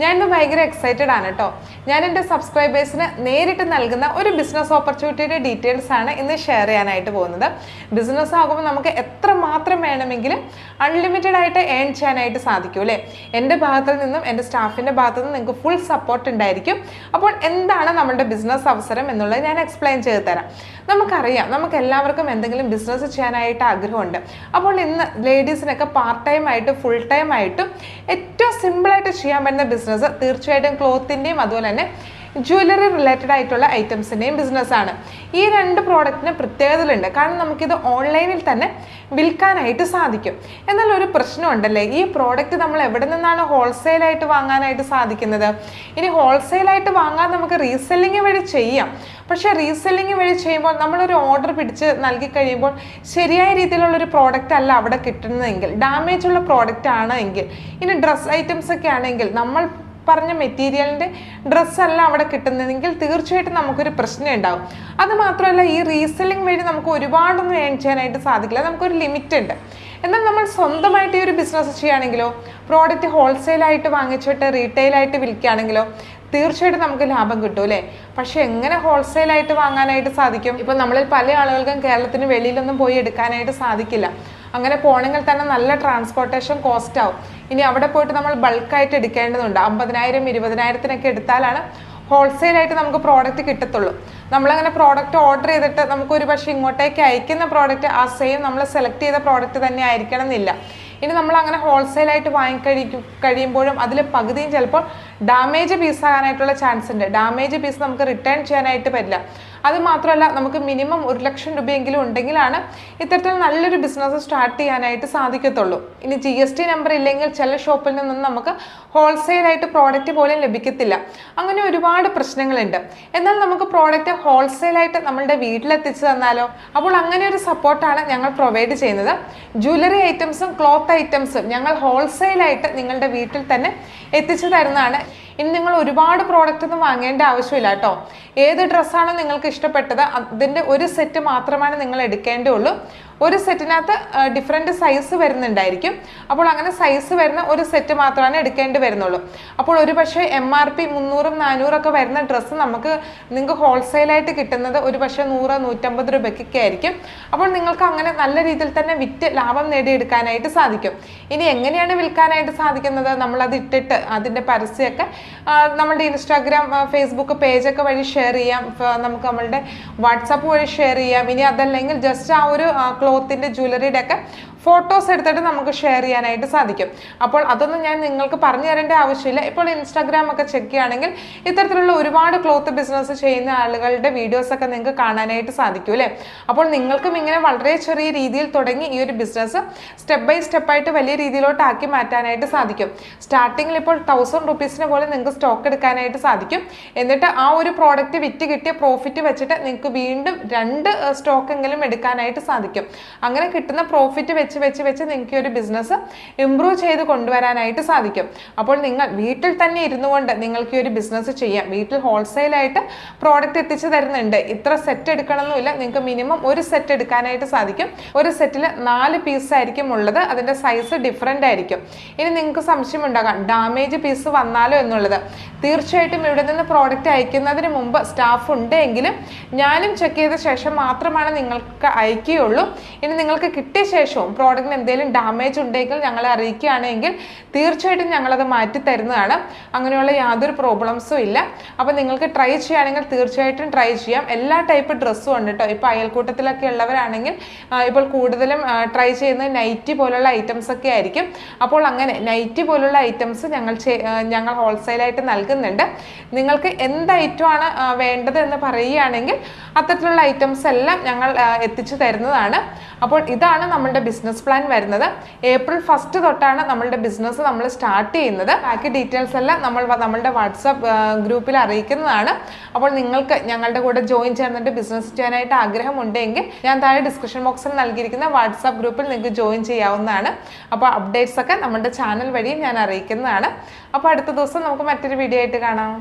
ഞാൻ ഇന്ന് ഭയങ്കര എക്സൈറ്റഡ് ആണ് കേട്ടോ ഞാൻ എന്റെ സബ്സ്ക്രൈബേഴ്സിന് നേരിട്ട് നൽകുന്ന ഒരു ബിസിനസ് ഓപ്പർച്യൂണിറ്റിയുടെ ഡീറ്റെയിൽസ് ആണ് ഇന്ന് ഷെയർ ചെയ്യാനായിട്ട് പോകുന്നത്. ബിസിനസ് ആകുമ്പോൾ നമുക്ക് എത്ര മാത്രം വേണമെങ്കിലും അൺലിമിറ്റഡ് ആയിട്ട് ഏൺ ചെയ്യാനായിട്ട് സാധിക്കും അല്ലേ? എന്റെ ഭാഗത്തു നിന്നും എന്റെ സ്റ്റാഫിന്റെ ഭാഗത്തു നിന്നും നിങ്ങൾക്ക് ഫുൾ സപ്പോർട്ട് ഉണ്ടായിരിക്കും. അപ്പോൾ എന്താണ് നമ്മുടെ ബിസിനസ് അവസരം എന്നുള്ളത് ഞാൻ എക്സ്പ്ലെയിൻ ചെയ്ത് തരാം. നമുക്കറിയാം. നമുക്ക് എല്ലാവർക്കും എന്തെങ്കിലും ബിസിനസ് ചെയ്യാനായിട്ട് ആഗ്രഹമുണ്ട്. അപ്പോൾ ഇന്ന് ലേഡീസിനൊക്കെ പാർട്ട് ടൈം ആയിട്ട് ഫുൾ ടൈം ആയിട്ടും ഏറ്റവും സിമ്പിളായിട്ട് ചെയ്യാൻ പറ്റുന്ന ബിസിനസ് തീർച്ചയായിട്ടും ക്ലോത്തിന്റെയും അതുപോലെ തന്നെ ജ്വല്ലറി റിലേറ്റഡ് ആയിട്ടുള്ള ഐറ്റംസിന്റെയും ബിസിനസ്സാണ് ഈ രണ്ട് പ്രോഡക്റ്റിന് പ്രത്യേകതകളുണ്ട്. കാരണം നമുക്കിത് ഓൺലൈനിൽ തന്നെ വിൽക്കാനായിട്ട് സാധിക്കും. എന്നാൽ ഒരു പ്രശ്നമുണ്ടല്ലേ? ഈ പ്രോഡക്റ്റ് നമ്മൾ എവിടെ നിന്നാണ് ഹോൾസെയിലായിട്ട് വാങ്ങാനായിട്ട് സാധിക്കുന്നത്? ഇനി ഹോൾസെയിലായിട്ട് വാങ്ങാൻ നമുക്ക് റീസെല്ലിംഗ് വഴി ചെയ്യാം. പക്ഷേ റീസെല്ലിംഗ് വഴി ചെയ്യുമ്പോൾ നമ്മളൊരു ഓർഡർ പിടിച്ച് നൽകി കഴിയുമ്പോൾ ശരിയായ രീതിയിലുള്ള ഒരു പ്രോഡക്റ്റ് അല്ല അവിടെ കിട്ടുന്നതെങ്കിൽ ഡാമേജ് ഉള്ള പ്രോഡക്റ്റ് ആണ് എങ്കിൽ ഇനി ഡ്രസ് ഐറ്റംസ് ഒക്കെ ആണെങ്കിൽ നമ്മൾ പറഞ്ഞ മെറ്റീരിയലിന്റെ ഡ്രസ്സല്ല അവിടെ കിട്ടുന്നതെങ്കിൽ തീർച്ചയായിട്ടും നമുക്കൊരു പ്രശ്നം ഉണ്ടാവും. അത് മാത്രമല്ല ഈ റീസെല്ലിംഗ് വഴി നമുക്ക് ഒരുപാടൊന്നും ഏൺ ചെയ്യാനായിട്ട് സാധിക്കില്ല. നമുക്കൊരു ലിമിറ്റ് ഉണ്ട് എന്നാൽ നമ്മൾ സ്വന്തമായിട്ട് ഈ ഒരു ബിസിനസ് ചെയ്യുകയാണെങ്കിലോ പ്രോഡക്റ്റ് ഹോൾസെയിലായിട്ട് വാങ്ങിച്ചിട്ട് റീറ്റെയിലായിട്ട് വിൽക്കുകയാണെങ്കിലോ തീർച്ചയായിട്ടും നമുക്ക് ലാഭം കിട്ടും അല്ലേ? പക്ഷെ എങ്ങനെ ഹോൾസെയിലായിട്ട് വാങ്ങാനായിട്ട് സാധിക്കും? ഇപ്പം നമ്മളിൽ പല ആളുകൾക്കും കേരളത്തിന് വെളിയിലൊന്നും പോയി എടുക്കാനായിട്ട് സാധിക്കില്ല. അങ്ങനെ പോകണമെങ്കിൽ തന്നെ നല്ല ട്രാൻസ്പോർട്ടേഷൻ കോസ്റ്റ് ആവും. ഇനി അവിടെ പോയിട്ട് നമ്മൾ ബൾക്കായിട്ട് എടുക്കേണ്ടതുണ്ട്. അമ്പതിനായിരം ഇരുപതിനായിരത്തിനൊക്കെ എടുത്താലാണ് ഹോൾസെയിലായിട്ട് നമുക്ക് പ്രോഡക്റ്റ് കിട്ടത്തുള്ളൂ. നമ്മളങ്ങനെ പ്രോഡക്റ്റ് ഓർഡർ ചെയ്തിട്ട് നമുക്ക് ഒരു പക്ഷേ ഇങ്ങോട്ടേക്ക് അയക്കുന്ന പ്രോഡക്റ്റ് ആ സെയിം നമ്മൾ സെലക്ട് ചെയ്ത പ്രോഡക്റ്റ് തന്നെ ആയിരിക്കണം എന്നില്ല ഇനി നമ്മൾ അങ്ങനെ ഹോൾസെയിലായിട്ട് വാങ്ങിക്കഴി കഴിയുമ്പോഴും അതിൽ പകുതിയും ചിലപ്പോൾ ഡാമേജ് പീസ് ആകാനായിട്ടുള്ള ചാൻസ് ഉണ്ട്. ഡാമേജ് പീസ് നമുക്ക് റിട്ടേൺ ചെയ്യാനായിട്ട് പറ്റില്ല. അത് മാത്രമല്ല നമുക്ക് മിനിമം ഒരു ലക്ഷം രൂപയെങ്കിലും ഉണ്ടെങ്കിലാണ് ഇത്തരത്തിൽ നല്ലൊരു ബിസിനസ് സ്റ്റാർട്ട് ചെയ്യാനായിട്ട് സാധിക്കത്തുള്ളൂ. ഇനി ജി എസ് ടി നമ്പർ ഇല്ലെങ്കിൽ ചില ഷോപ്പിൽ നിന്നും നമുക്ക് ഹോൾസെയിലായിട്ട് പ്രോഡക്റ്റ് പോലും ലഭിക്കത്തില്ല. അങ്ങനെ ഒരുപാട് പ്രശ്നങ്ങളുണ്ട്. എന്നാൽ നമുക്ക് പ്രോഡക്റ്റ് ഹോൾസെയിലായിട്ട് നമ്മളുടെ വീട്ടിലെത്തിച്ചു തന്നാലോ? അപ്പോൾ അങ്ങനെ ഒരു സപ്പോർട്ടാണ് ഞങ്ങൾ പ്രൊവൈഡ് ചെയ്യുന്നത്. ജ്വല്ലറി ഐറ്റംസും ക്ലോത്ത് ഐറ്റംസും ഞങ്ങൾ ഹോൾസെയിലായിട്ട് നിങ്ങളുടെ വീട്ടിൽ തന്നെ എത്തിച്ചു തരുന്നതാണ്. ഇനി നിങ്ങൾ ഒരുപാട് പ്രോഡക്റ്റ് ഒന്നും വാങ്ങേണ്ട ആവശ്യമില്ല കേട്ടോ. ഏത് ഡ്രസ്സാണോ നിങ്ങൾക്ക് ഇഷ്ടപ്പെട്ടത് അതിന്റെ ഒരു സെറ്റ് മാത്രമാണ് നിങ്ങൾ എടുക്കേണ്ടതുള്ളൂ. ഒരു സെറ്റിനകത്ത് ഡിഫറെന്റ് സൈസ് വരുന്നുണ്ടായിരിക്കും. അപ്പോൾ അങ്ങനെ സൈസ് വരുന്ന ഒരു സെറ്റ് മാത്രമാണ് എടുക്കേണ്ടി വരുന്നുള്ളൂ. അപ്പോൾ ഒരു പക്ഷേ എം ആർ പി മുന്നൂറും നാനൂറൊക്കെ വരുന്ന ഡ്രസ്സ് നമുക്ക് നിങ്ങൾക്ക് ഹോൾസെയിലായിട്ട് കിട്ടുന്നത് ഒരു പക്ഷേ നൂറ് നൂറ്റമ്പത് രൂപയ്ക്കൊക്കെ ആയിരിക്കും. അപ്പോൾ നിങ്ങൾക്ക് അങ്ങനെ നല്ല രീതിയിൽ തന്നെ വിറ്റ് ലാഭം നേടിയെടുക്കാനായിട്ട് സാധിക്കും. ഇനി എങ്ങനെയാണ് വിൽക്കാനായിട്ട് സാധിക്കുന്നത്? നമ്മളത് ഇട്ടിട്ട് അതിന്റെ പരസ്യമൊക്കെ ആ, നമ്മളുടെ ഇൻസ്റ്റാഗ്രാം ഫേസ്ബുക്ക് പേജൊക്കെ വഴി ഷെയർ ചെയ്യാം. നമുക്ക് നമ്മളുടെ വാട്സാപ്പ് വഴി ഷെയർ ചെയ്യാം. ഇനി അതല്ലെങ്കിൽ ജസ്റ്റ് ആ ഒരു ക്ലോത്തിന്റെ ജ്വല്ലറിയുടെ ഒക്കെ ഫോട്ടോസ് എടുത്തിട്ട് നമുക്ക് ഷെയർ ചെയ്യാനായിട്ട് സാധിക്കും. അപ്പോൾ അതൊന്നും ഞാൻ നിങ്ങൾക്ക് പറഞ്ഞു തരേണ്ട ആവശ്യമില്ല. ഇപ്പോൾ ഇൻസ്റ്റാഗ്രാം ഒക്കെ ചെക്ക് ചെയ്യുകയാണെങ്കിൽ ഇത്തരത്തിലുള്ള ഒരുപാട് ക്ലോത്ത് ബിസിനസ് ചെയ്യുന്ന ആളുകളുടെ വീഡിയോസ് ഒക്കെ നിങ്ങൾക്ക് കാണാനായിട്ട് സാധിക്കും അല്ലേ? അപ്പോൾ നിങ്ങൾക്കും ഇങ്ങനെ വളരെ ചെറിയ രീതിയിൽ തുടങ്ങി ഈ ഒരു ബിസിനസ് സ്റ്റെപ്പ് ബൈ സ്റ്റെപ്പായിട്ട് വലിയ രീതിയിലോട്ട് ആക്കി മാറ്റാനായിട്ട് സാധിക്കും. സ്റ്റാർട്ടിങ്ങിൽ ഇപ്പോൾ തൗസൻഡ് റുപ്പീസിന് പോലെ നിങ്ങൾക്ക് സ്റ്റോക്ക് എടുക്കാനായിട്ട് സാധിക്കും. എന്നിട്ട് ആ ഒരു പ്രോഡക്റ്റ് വിറ്റ് കിട്ടിയ പ്രോഫിറ്റ് വെച്ചിട്ട് നിങ്ങൾക്ക് വീണ്ടും രണ്ട് സ്റ്റോക്കെങ്കിലും എടുക്കാനായിട്ട് സാധിക്കും. അങ്ങനെ കിട്ടുന്ന പ്രോഫിറ്റ് വെച്ച് വെച്ച് വെച്ച് നിങ്ങൾക്ക് ഒരു ബിസിനസ് ഇമ്പ്രൂവ് ചെയ്ത് കൊണ്ടുവരാനായിട്ട് സാധിക്കും. അപ്പോൾ നിങ്ങൾ വീട്ടിൽ തന്നെ ഇരുന്നു കൊണ്ട് നിങ്ങൾക്ക് ഒരു ബിസിനസ് ചെയ്യാം. വീട്ടിൽ ഹോൾസെയിലായിട്ട് പ്രോഡക്റ്റ് എത്തിച്ചു തരുന്നുണ്ട്. ഇത്ര സെറ്റ് എടുക്കണമെന്നില്ല നിങ്ങൾക്ക് മിനിമം ഒരു സെറ്റ് എടുക്കാനായിട്ട് സാധിക്കും. ഒരു സെറ്റിൽ നാല് പീസ് ആയിരിക്കും ഉള്ളത്. അതിന്റെ സൈസ് ഡിഫറെന്റ് ആയിരിക്കും. ഇനി നിങ്ങൾക്ക് സംശയം ഉണ്ടാകാം. ഡാമേജ് പീസ് വന്നാലോ എന്നുള്ളത്. തീർച്ചയായിട്ടും ഇവിടെ നിന്ന് പ്രോഡക്റ്റ് അയക്കുന്നതിന് മുമ്പ് സ്റ്റാഫ് ഉണ്ടെങ്കിലും ഞാനും ചെക്ക് ചെയ്ത ശേഷം മാത്രമാണ് നിങ്ങൾക്ക് അയക്കുകയുള്ളൂ. ഇനി നിങ്ങൾക്ക് കിട്ടിയ ശേഷവും പ്രോഡക്റ്റിന് എന്തെങ്കിലും ഡാമേജ് ഉണ്ടെങ്കിൽ ഞങ്ങളെ അറിയിക്കുകയാണെങ്കിൽ തീർച്ചയായിട്ടും ഞങ്ങളത് മാറ്റി തരുന്നതാണ്. അങ്ങനെയുള്ള യാതൊരു പ്രോബ്ലംസും ഇല്ല. അപ്പോൾ നിങ്ങൾക്ക് ട്രൈ ചെയ്യുകയാണെങ്കിൽ തീർച്ചയായിട്ടും ട്രൈ ചെയ്യാം. എല്ലാ ടൈപ്പ് ഡ്രസ്സും ഉണ്ട് കേട്ടോ ഇപ്പോൾ അയൽക്കൂട്ടത്തിലൊക്കെ ഉള്ളവരാണെങ്കിൽ ഇപ്പോൾ കൂടുതലും ട്രൈ ചെയ്യുന്നത് നൈറ്റി പോലുള്ള ഐറ്റംസ് ഒക്കെ ആയിരിക്കും. അപ്പോൾ അങ്ങനെ നൈറ്റി പോലുള്ള ഐറ്റംസ് ഞങ്ങൾ ഞങ്ങൾ ഹോൾസെയിലായിട്ട് നൽകുന്നുണ്ട്. നിങ്ങൾക്ക് എന്ത് ഐറ്റമാണ് വേണ്ടത് എന്ന് പറയുകയാണെങ്കിൽ അത്തരത്തിലുള്ള ഐറ്റംസ് എല്ലാം ഞങ്ങൾ എത്തിച്ചു തരുന്നതാണ്. അപ്പോൾ ഇതാണ് നമ്മളുടെ ബിസിനസ് പ്ലാൻ വരുന്നത്. ഏപ്രിൽ ഫസ്റ്റ് തൊട്ടാണ് നമ്മളുടെ ബിസിനസ് നമ്മൾ സ്റ്റാർട്ട് ചെയ്യുന്നത്. ബാക്കി ഡീറ്റെയിൽസ് എല്ലാം നമ്മൾ നമ്മളുടെ വാട്സപ്പ് ഗ്രൂപ്പിൽ അറിയിക്കുന്നതാണ്. അപ്പോൾ നിങ്ങൾക്ക് ഞങ്ങളുടെ കൂടെ ജോയിൻ ചേർന്നിട്ട് ബിസിനസ് ചെയ്യാനായിട്ട് ആഗ്രഹമുണ്ടെങ്കിൽ ഞാൻ താഴെ ഡിസ്ക്രിപ്ഷൻ ബോക്സിൽ നൽകിയിരിക്കുന്ന വാട്സാപ്പ് ഗ്രൂപ്പിൽ നിങ്ങൾക്ക് ജോയിൻ ചെയ്യാവുന്നതാണ്. അപ്പോൾ അപ്ഡേറ്റ്സ് ഒക്കെ നമ്മുടെ ചാനൽ വഴിയും ഞാൻ അറിയിക്കുന്നതാണ്. അപ്പോൾ അടുത്ത ദിവസം നമുക്ക് മറ്റൊരു വീഡിയോ ആയിട്ട് കാണാം.